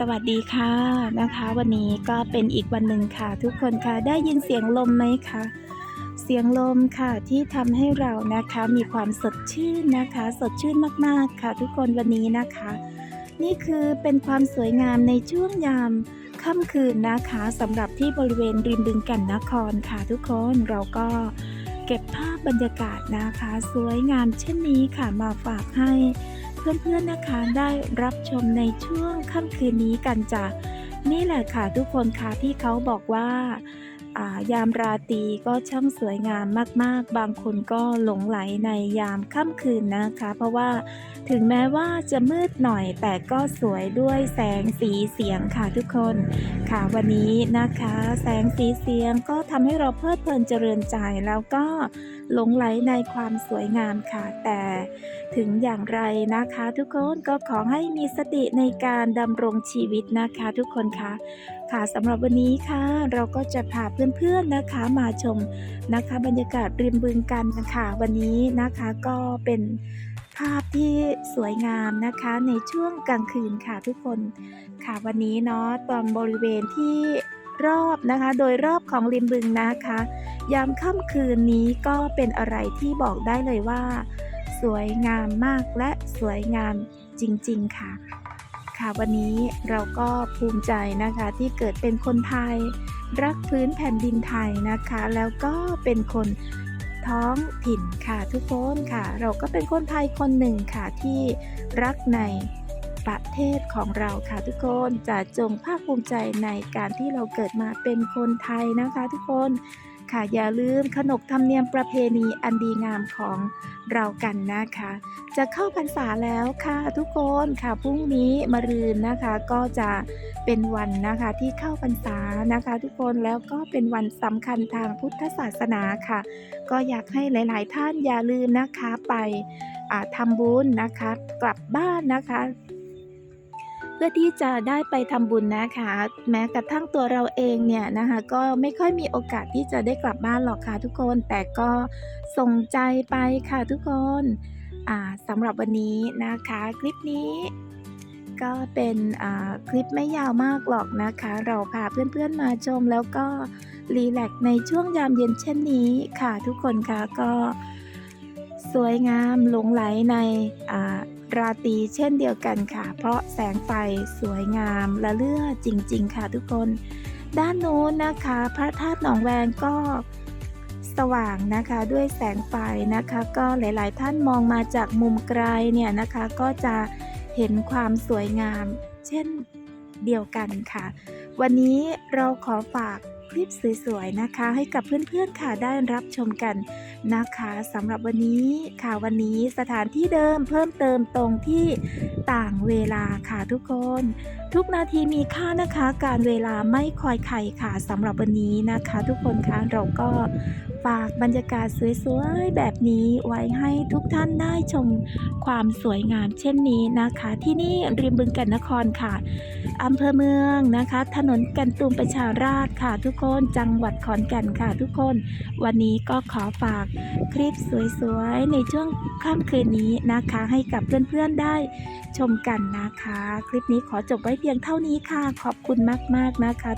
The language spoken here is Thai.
สวัสดีค่ะนะคะ วันนี้ก็เป็นอีกวันหนึ่งค่ะ ทุกคนค่ะได้ยินเสียงลมไหมคะเสียงลมค่ะที่ทำให้เรานะคะมีความสดชื่นนะคะ สดชื่นมากๆค่ะ ทุกคนวันนี้นะคะ นี่คือเป็นความสวยงามในช่วงยามค่ำคืนนะคะสำหรับที่บริเวณริมบึงแก่นนครค่ะ ทุกคนเราก็เก็บภาพบรรยากาศนะคะ สวยงามเช่นนี้ค่ะมาฝากให้ เพื่อนๆนะคะได้รับชมในช่วงค่ำคืนนี้กันจ้ะนี่แหละค่ะทุกคนค่ะที่เขาบอกว่าายามราตรีก็ช่างสวยงามมากๆ บางคนก็หลงไหลในยามค่ำคืนนะคะ เพราะว่าถึงแม้ว่าจะมืดหน่อยแต่ก็สวยด้วยแสงสีเสียงค่ะทุกคนค่ะวันนี้นะคะ แสงสีเสียงก็ทำให้เราเพลิดเพลินเจริญใจแล้วก็หลงไหลในความสวยงามค่ะ แต่ถึงอย่างไรนะคะ ทุกคนก็ขอให้มีสติในการดำรงชีวิตนะคะ ทุกคนคะค่ะสำหรับวันนี้ค่ะ เราก็จะพาเพื่อนๆนะคะมาชมนะคะ บรรยากาศริมบึงกันนะคะวันนี้นะคะก็เป็นภาพที่สวยงามนะคะในช่วงกลางคืนค่ะทุกคนค่ะวันนี้เนาะตอนบริเวณที่รอบนะคะ โดยรอบของริมบึงนะคะ ยามค่ำคืนนี้ก็เป็นอะไรที่บอกได้เลยว่า สวยงามมากและสวยงามจริง ๆ ค่ะ ค่ะวันนี้เราก็ภูมิใจนะคะที่เกิดเป็นคนไทย รักพื้นแผ่นดินไทยนะคะ แล้วก็เป็นคนท้องถิ่นค่ะทุกคนค่ะ เราก็เป็นคนไทยคนหนึ่งค่ะที่รักในประเทศของเราค่ะทุกคนจะจงภาคภูมิใจในการที่เราเกิดมาเป็นคนไทยนะคะทุกคน ค่ะอย่าลืมขนบธรรมเนียมประเพณีอันดีงามของเรากันนะคะ จะเข้าพรรษาแล้วค่ะทุกคนค่ะพรุ่งนี้มรืนนะคะก็จะเป็นวันนะคะที่เข้าพรรษานะคะ ทุกคนแล้วก็เป็นวันสำคัญทางพุทธศาสนาค่ะ ก็อยากให้หลาย ๆ ท่านอย่าลืมนะคะไปอ่าทำบุญนะคะ กลับบ้านนะคะ เพื่อที่จะได้ไปทำบุญนะคะ แม้กระทั่งตัวเราเองเนี่ยนะคะก็ไม่ค่อยมีโอกาสที่จะได้กลับบ้านหรอกค่ะทุกคน แต่ก็ส่งใจไปค่ะทุกคนสำหรับวันนี้นะคะ คลิปนี้ก็เป็นคลิปไม่ยาวมากหรอกนะคะ เราพาเพื่อนๆมาชมแล้วก็รีแลกซ์ในช่วงยามเย็นเช่นนี้ค่ะทุกคนค่ะก็สวยงามหลงไหลใน ราตรีเช่นเดียวกันค่ะ เพราะแสงไฟสวยงามและเลือจริง ๆ ค่ะทุกคน ด้านโน้นนะคะ พระธาตุหนองแวงก็สว่างนะคะด้วยแสงไฟนะคะ ก็หลาย ๆ ท่านมองมาจากมุมไกลเนี่ยนะคะ ก็จะเห็นความสวยงาม เช่นเดียวกันค่ะ วันนี้เราขอฝาก คลิปสวยๆนะคะ ให้กับเพื่อนๆค่ะได้รับชมกันนะคะสำหรับวันนี้ค่ะวันนี้สถานที่เดิมเพิ่มเติมตรงที่ต่างเวลาค่ะทุกคน ทุกนาทีมีค่านะคะ การเวลาไม่คอยใครค่ะสำหรับวันนี้นะคะ ทุกคนคะเราก็ฝากบรรยากาศสวยๆแบบนี้ไว้ให้ทุกท่านได้ชมความสวยงามเช่นนี้นะคะ ที่นี่ริมบึงแก่นนครค่ะอำเภอเมืองนะคะ ถนนกันตุมประชาราศ์ค่ะ ทุกคนจังหวัดขอนแก่นค่ะ ทุกคน วันนี้ก็ขอฝากคลิปสวยๆในช่วงค่ำคืนนี้นะคะ ให้กับเพื่อนๆได้ชมกันนะคะ คลิปนี้ขอจบไว้เพียงเท่านี้ค่ะ ขอบคุณมาก ๆ นะคะ